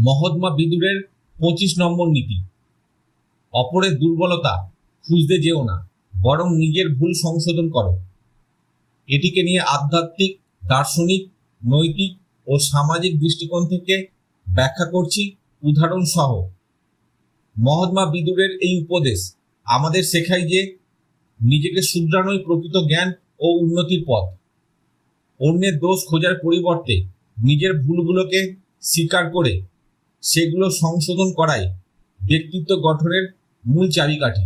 মহৎমা বিদুরের পঁচিশ নম্বর নীতি। অপরের দুর্বলতা খুঁজতে যেও না, বরং নিজের ভুল সংশোধন করো। এটিকে নিয়ে আধ্যাত্মিক, দার্শনিক, নৈতিক ও সামাজিক দৃষ্টিকোণ থেকে ব্যাখ্যা করছি উদাহরণ সহ মহাত্মা বিদুরের এই উপদেশ আমাদের শেখায় যে নিজেকে শুধরানোই প্রকৃত জ্ঞান ও উন্নতির পথ। অন্যের দোষ খোঁজার পরিবর্তে নিজের ভুলগুলোকে স্বীকার করে সেগুলো সংশোধন করাই ব্যক্তিত্ব গঠনের মূল চাবিকাঠি।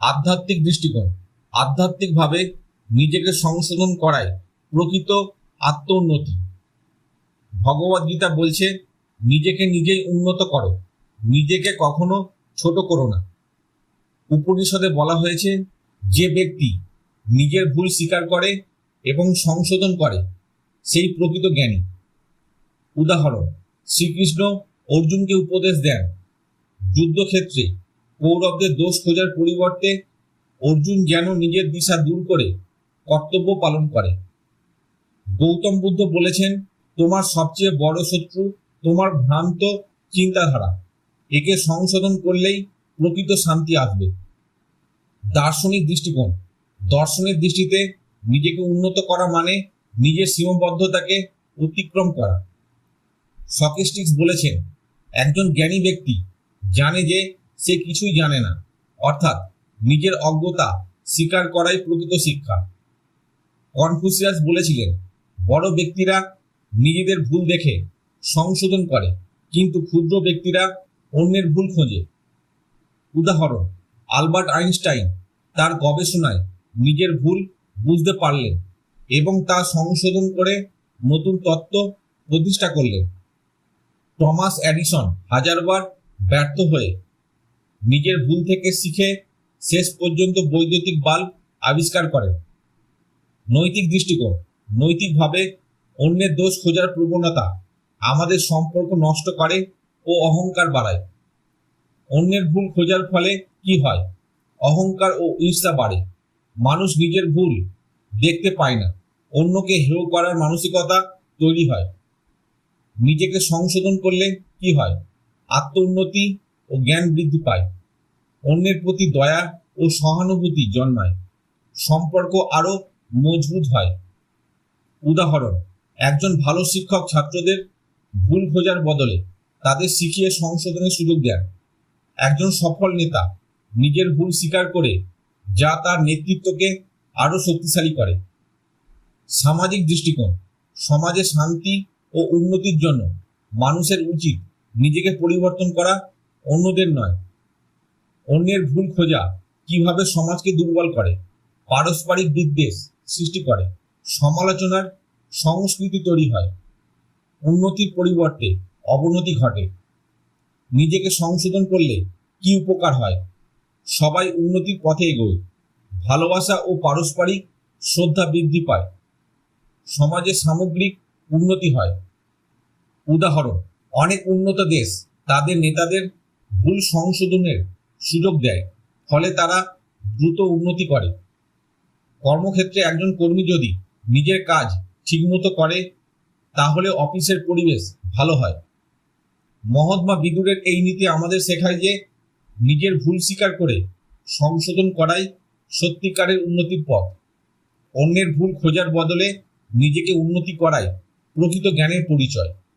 আধ্যাত্মিক দৃষ্টিকোণ, আধ্যাত্মিকভাবে নিজেকে সংশোধন করায় প্রকৃত আত্ম উন্নতি ভগবদ্গীতা বলছে, নিজেকে নিজেই উন্নত করো, নিজেকে কখনো ছোট করো না। উপনিষদে বলা হয়েছে, যে ব্যক্তি নিজের ভুল স্বীকার করে এবং সংশোধন করে, সেই প্রকৃত জ্ঞানী। উদাহরণ শ্রীকৃষ্ণ অর্জুনকে উপদেশ দেন। যুদ্ধক্ষেত্রে কৌরবদের দোষ খোঁজার পরিবর্তে অর্জুন যেন নিজের দিশা দূর করে কর্তব্য পালন করে। গৌতম বুদ্ধ বলেছেন, তোমার সবচেয়ে বড় শত্রু, তোমার ভ্রান্ত চিন্তাধারা। একে সংশোধন করলেই প্রকৃত শান্তি আসবে। দার্শনিক দৃষ্টিকোণ। দর্শনের দৃষ্টিতে নিজেকে উন্নত করা মানে নিজের সীমাবদ্ধতাকে অতিক্রম করা। সকেস্টিক্স বলেছেন, একজন জ্ঞানী ব্যক্তি জানে যে সে কিছুই জানে না, অর্থাৎ নিজের অজ্ঞতা স্বীকার করাই প্রকৃত শিক্ষা। কনফুসিয়াস বলেছিলেন, বড় ব্যক্তিরা নিজেদের ভুল দেখে সংশোধন করে, কিন্তু ক্ষুদ্র ব্যক্তিরা অন্যের ভুল খোঁজে। উদাহরণ, আলবার্ট আইনস্টাইন তার গবেষণায় নিজের ভুল বুঝতে পারলেন এবং তা সংশোধন করে নতুন তত্ত্ব প্রতিষ্ঠা করলেন। টমাস অ্যাডিসন হাজারবার ব্যর্থ হয়ে নিজের ভুল থেকে শিখে শেষ পর্যন্ত বৈদ্যুতিক বাল্ব আবিষ্কার করেন। নৈতিক দৃষ্টিকোণ, নৈতিকভাবে অন্যের দোষ খোঁজার প্রবণতা আমাদের সম্পর্ক নষ্ট করে ও অহংকার বাড়ায়। অন্যের ভুল খোঁজার ফলে কি হয়? অহংকার ও ঈর্ষা বাড়ে। মানুষ নিজের ভুল দেখতে পায় না। অন্যকে হেয় করার মানসিকতা তৈরি হয়। নিজেকে সংশোধন করলে কি হয়? আত্ম উন্নতি ও জ্ঞান বৃদ্ধি পায়। অন্যের প্রতি দয়া ও সহানুভূতি জন্মায়। সম্পর্ক আরও মজবুত হয়। উদাহরণ, একজন ভালো শিক্ষক ছাত্রদের ভুল খোঁজার বদলে তাদের শিখিয়ে সংশোধনের সুযোগ দেন। একজন সফল নেতা নিজের ভুল স্বীকার করে যা তার নেতৃত্বকে আরও শক্তিশালী করে। সামাজিক দৃষ্টিকোণ, সমাজে শান্তি ও উন্নতির জন্য। মানুষের উচিত নিজেকে পরিবর্তন করা, অন্যদের নয়। অন্যের ভুল খোঁজা কীভাবে সমাজকে দুর্বল করে, পারস্পরিক বিদ্বেষ সৃষ্টি করে, সমালোচনার সংস্কৃতি তৈরি হয়, উন্নতির পরিবর্তে অবনতি ঘটে। নিজেকে সংশোধন করলে কি উপকার হয়? সবাই উন্নতির পথে এগোয়। ভালোবাসা ও পারস্পরিক শ্রদ্ধা বৃদ্ধি পায়। সমাজে সামগ্রিক উন্নতি হয়। উদাহরণ, অনেক উন্নত দেশ তাদের নেতাদের ভুল সংশোধনের সুযোগ দেয়, ফলে তারা দ্রুত উন্নতি করে। কর্মক্ষেত্রে একজন কর্মী যদি নিজের কাজ ঠিকমতো করে, তাহলে অফিসের পরিবেশ ভালো হয়। মহাত্মা বিদুরের এই নীতি আমাদের শেখায় যে, নিজের ভুল স্বীকার করে সংশোধন করাই সত্যিকারের উন্নতির পথ। অন্যের ভুল খোঁজার বদলে নিজেকে উন্নতি করাই প্রকৃত জ্ঞানের পরিচয়।